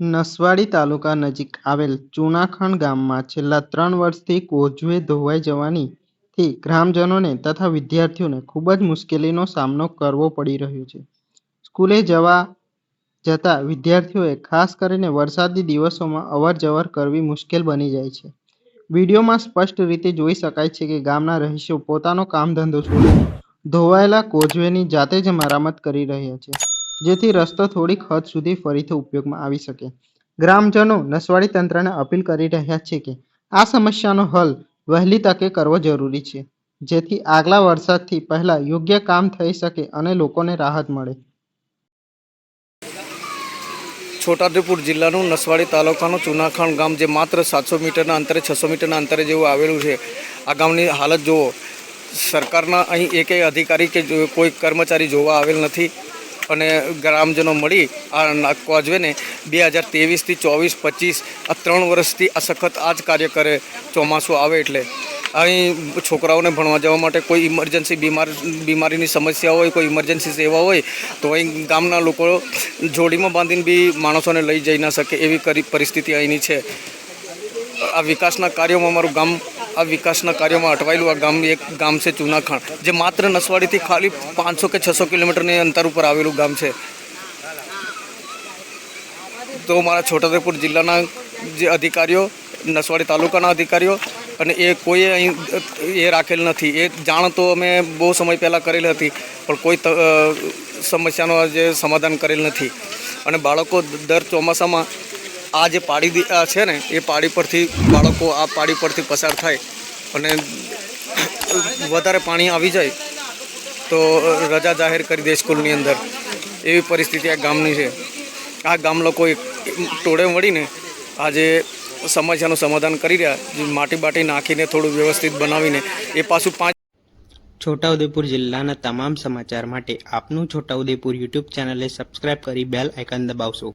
નસવાડી તાલુકા નજીક આવેલ ચુનાખણ ગામમાં છેલ્લા ત્રણ વર્ષથી કોઝવે ધોવાઈ જવાનીથી ગ્રામજનોને તથા વિદ્યાર્થીઓને ખૂબ જ મુશ્કેલીનો સામનો કરવો પડી રહ્યો છે. સ્કૂલે જવા જતા વિદ્યાર્થીઓએ ખાસ કરીને વરસાદી દિવસોમાં અવરજવર કરવી મુશ્કેલ બની જાય છે. વિડીયોમાં સ્પષ્ટ રીતે જોઈ શકાય છે કે ગામના રહીશો પોતાનો કામ ધંધો છોડી ધોવાયેલા કોઝવેની જાતે જ મરામત કરી રહ્યા છે. જેથી રસ્તો થોડીક હદ સુધી ફરીથી ઉપયોગમાં આવી શકે. ગ્રામજનો નસવાડી તંત્રને અપીલ કરી રહ્યા છે કે આ સમસ્યાનો હલ વહેલી તકે કરવો જરૂરી છે, જેથી આગલા વરસાદથી પહેલા યોગ્ય કામ થઈ શકે અને લોકોને રાહત મળે. છોટાઉદેપુર જિલ્લાનું નસવાડી તાલુકાનું ચુનાખાણ ગામ જે માત્ર સાતસો મીટરના અંતરે, છસો મીટરના અંતરે જેવું આવેલું છે, આ ગામની હાલત જુઓ. સરકારના અહીં એકેય અધિકારી કે કોઈ કર્મચારી જોવા આવેલ નથી. અને ગ્રામજનો મળી આ કોઝવેને બે હજાર ત્રેવીસથી ચોવીસ, પચીસ આ ત્રણ વર્ષથી આ સખત આ જ કાર્ય કરે, ચોમાસું આવે એટલે. અહીં છોકરાઓને ભણવા જવા માટે કોઈ ઇમરજન્સી બીમાર, બીમારીની સમસ્યા હોય, કોઈ ઇમરજન્સી સેવા હોય, તો અહીં ગામના લોકો જોડીમાં બાંધીને બી માણસોને લઈ જઈ ના શકે એવી કરી પરિસ્થિતિ અહીંની છે. આ વિકાસના કાર્યોમાં અમારું ગામ આ વિકાસના કાર્યોમાં અટવાયેલું આ ગામ એક ગામ છે ચુનાખાણ, જે માત્ર નસવાડીથી ખાલી પાંચસો કે છસો કિલોમીટરની અંતર ઉપર આવેલું ગામ છે. તો મારા છોટાઉદેપુર જિલ્લાના જે અધિકારીઓ, નસવાડી તાલુકાના અધિકારીઓ અને એ કોઈએ અહીં એ રાખેલ નથી. એ જાણ તો અમે બહુ સમય પહેલાં કરેલી હતી, પણ કોઈ સમસ્યાનો જે સમાધાન કરેલ નથી. અને બાળકો દર ચોમાસામાં આ જે પાડી છે ને, એ પાડી પરથી બાળકો આ પાડી પરથી પસાર થાય અને વધારે પાણી આવી જાય તો રજા જાહેર કરી દે સ્કૂલની અંદર. એવી પરિસ્થિતિ આ ગામની છે. આ ગામ લોકો ટોળે મળીને આજે સમસ્યાનું સમાધાન કરી રહ્યા માટી બાટી નાખીને થોડું વ્યવસ્થિત બનાવીને એ પાછું પાંચ છોટાઉદેપુર જિલ્લાના તમામ સમાચાર માટે આપનું છોટાઉદેપુર યુટ્યુબ ચેનલને સબસ્ક્રાઇબ કરી બેલ આઇકન દબાવશો.